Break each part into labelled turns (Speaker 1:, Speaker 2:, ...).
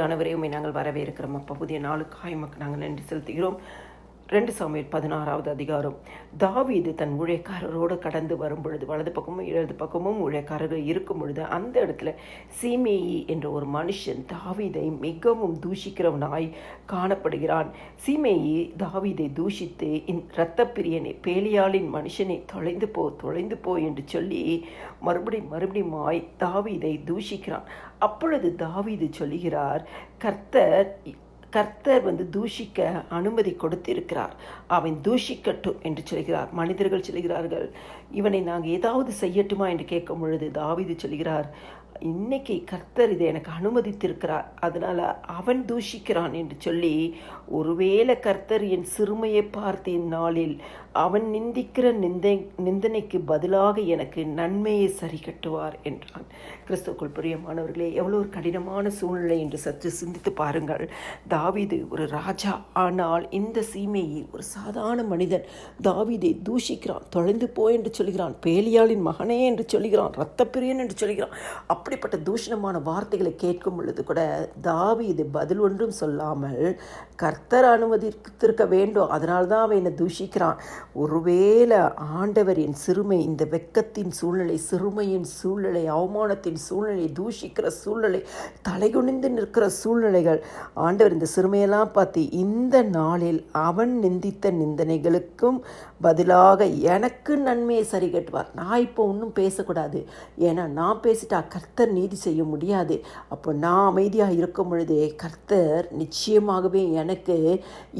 Speaker 1: ஆவியானவரே நாங்கள் வரவேற்கிறோம். அப்போ புதிய நாளுக்காய் மக்கள் நாங்கள் நன்றி செலுத்துகிறோம். ரெண்டு சாமியல் பதினாறாவது அதிகாரம். தாவீது தன் ஊழியக்காரரோடு கடந்து வரும் பொழுது வலது பக்கமும் இடது பக்கமும் ஊழியக்காரர்கள் இருக்கும் பொழுது அந்த இடத்துல சீமேயி என்ற ஒரு மனுஷன் தாவீதை மிகவும் தூஷிக்கிறவனாய் காணப்படுகிறான். சீமேயி தாவீதை தூஷித்து இந் இரத்தப்பிரியனை பேலியாளின் மனுஷனை தொலைந்து போ தொலைந்து போ என்று சொல்லி மறுபடி மறுபடியுமாய் தாவீதை தூஷிக்கிறான். அப்பொழுது தாவீது சொல்லுகிறார் கர்த்தர் கர்த்தர் வந்து தூஷிக்க அனுமதி கொடுத்திருக்கிறார். அவன் தூஷிக்கட்டும் என்று சொல்கிறார். மனிதர்கள் சொல்கிறார்கள் இவனை நாங்கள் ஏதாவது செய்யட்டுமா? என்று கேட்கும் பொழுது தாவிது சொல்கிறார் இன்னைக்கு கர்த்தர் இதை எனக்கு அனுமதித்திருக்கிறார். அதனால் அவன் தூஷிக்கிறான் என்று சொல்லி ஒருவேளை கர்த்தர் என் சிறுமையை பார்த்த இந்நாளில் அவன் நிந்திக்கிற நிந்தை நிந்தனைக்கு பதிலாக எனக்கு நன்மையை சரி கட்டுவார் என்றான். கிறிஸ்துக்குள் பிரியமானவர்களே எவ்வளோ ஒரு கடினமான சூழ்நிலை என்று சற்று சிந்தித்து பாருங்கள். தாவீது ஒரு ராஜா. ஆனால் இந்த சீமையை ஒரு சாதாரண மனிதன் தாவீதை தூஷிக்கிறான். தொலைந்து போ என்று சொல்கிறான். பேலியாளின் மகனே என்று சொல்கிறான். இரத்தப்பிரியன் என்று சொல்கிறான். அப்படிப்பட்ட தூஷணமான வார்த்தைகளை கேட்கும் பொழுது கூட தாவி இது பதில் ஒன்றும் சொல்லாமல் கர்த்தர் அனுமதித்திருக்க வேண்டும். அதனால தான் அவன் என்னை தூஷிக்கிறான். ஒருவேளை ஆண்டவர் என் சிறுமை இந்த வெக்கத்தின் சூழ்நிலை சிறுமையின் சூழ்நிலை அவமானத்தின் சூழ்நிலை தூஷிக்கிற சூழ்நிலை தலைகுனிந்து நிற்கிற சூழ்நிலைகள் ஆண்டவர் இந்த சிறுமையெல்லாம் பார்த்து இந்த நாளில் அவன் நிந்தித்த நிந்தனைகளுக்கும் பதிலாக எனக்கு நன்மையை சரி கட்டுவார் நான் இப்போ ஒன்றும் பேசக்கூடாது. ஏன்னா நான் பேசிட்டா கர்த்தர் நீதி செய்ய முடியாது. அப்போ நான் அமைதியாக இருக்கும் பொழுதே கர்த்தர் நிச்சயமாகவே எனக்கு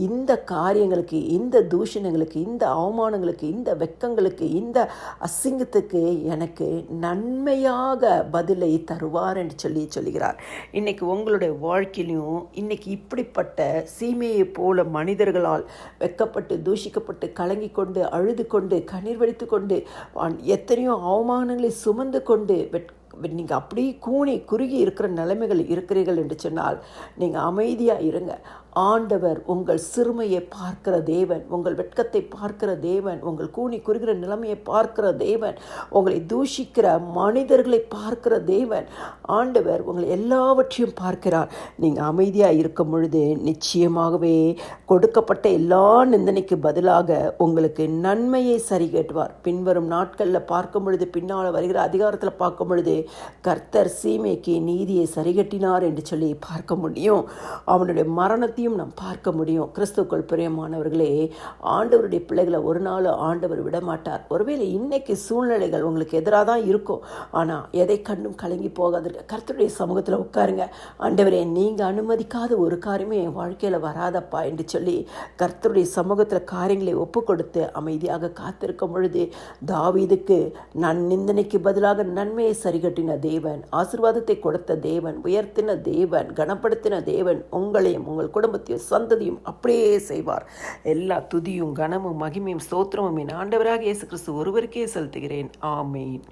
Speaker 1: இந்த காரியங்களுக்கு இந்த தூஷணங்களுக்கு இந்த அவமானங்களுக்கு இந்த வெக்கங்களுக்கு இந்த அசிங்கத்துக்கு எனக்கு நன்மையாக பதிலை தருவார் என்று சொல்லி சொல்கிறார் இன்றைக்கி உங்களுடைய வாழ்க்கையிலையும் இன்றைக்கி இப்படிப்பட்ட சீமையை போல மனிதர்களால் வெக்கப்பட்டு தூஷிக்கப்பட்டு கலங்கி கொண்டு அழுது கொண்டு கண்ணீர் வடித்து கொண்டு எத்தனையோ அவமானங்களை சுமந்து கொண்டு வெட் நீங்கள் அப்படியே கூணி குறுகி இருக்கிற நிலைமைகள் இருக்கிறீர்கள் என்று சொன்னால் நீங்கள் அமைதியாக இருங்க. ஆண்டவர் உங்கள் சிறுமையை பார்க்கிற தேவன் உங்கள் வெட்கத்தை பார்க்கிற தேவன் உங்கள் கூனி குறுகிற நிலைமையை பார்க்கிற தேவன் உங்களை தூஷிக்கிற மனிதர்களை பார்க்கிற தேவன். ஆண்டவர் உங்களை எல்லாவற்றையும் பார்க்கிறார். நீங்கள் அமைதியாக இருக்கும் பொழுது நிச்சயமாகவே கொடுக்கப்பட்ட எல்லா நிந்தனைக்கு பதிலாக உங்களுக்கு நன்மையை சரி கேட்டுவார். பின்வரும் நாட்களில் பார்க்கும் பொழுது பின்னால் வருகிற அதிகாரத்தில் பார்க்கும் பொழுது கர்த்தர் சீமைக்கு நீதியை சரிகட்டினார் என்று சொல்லி பார்க்க முடியும். அவனுடைய மரணத்தை எல்லாத்தையும் நாம் பார்க்க முடியும். கிறிஸ்துக்கள் பிரியமானவர்களே ஆண்டவருடைய பிள்ளைகளை ஒரு நாள் ஆண்டவர் விட மாட்டார் ஒருவேளை இன்னைக்கு சூழ்நிலைகள் உங்களுக்கு எதிராக தான் இருக்கும். ஆனால் எதை கண்டும் கலங்கி போகாதிருக்க கர்த்தருடைய சமூகத்தில் உட்காருங்க. ஆண்டவரே நீங்கள் அனுமதிக்காத ஒரு காரியமே என் வாழ்க்கையில் வராதப்பா என்று சொல்லி கர்த்தருடைய சமூகத்தில் காரியங்களை ஒப்பு கொடுத்து அமைதியாக காத்திருக்கும் பொழுது தாவீதுக்கு நான் நிந்தனைக்கு பதிலாக நன்மையை சரிகட்டின தேவன் ஆசிர்வாதத்தை கொடுத்த தேவன் உயர்த்தின தேவன் கனப்படுத்தின தேவன் உங்களையும் உங்கள் குடும்பத்தையும் சந்ததியும் அப்படியே செய்வார். எல்லா துதியும் கனமும் மகிமையும் ஸ்தோத்திரமும் என் ஆண்டவராக இயேசு கிறிஸ்து ஒருவருக்கே செலுத்துகிறேன். ஆமேன்.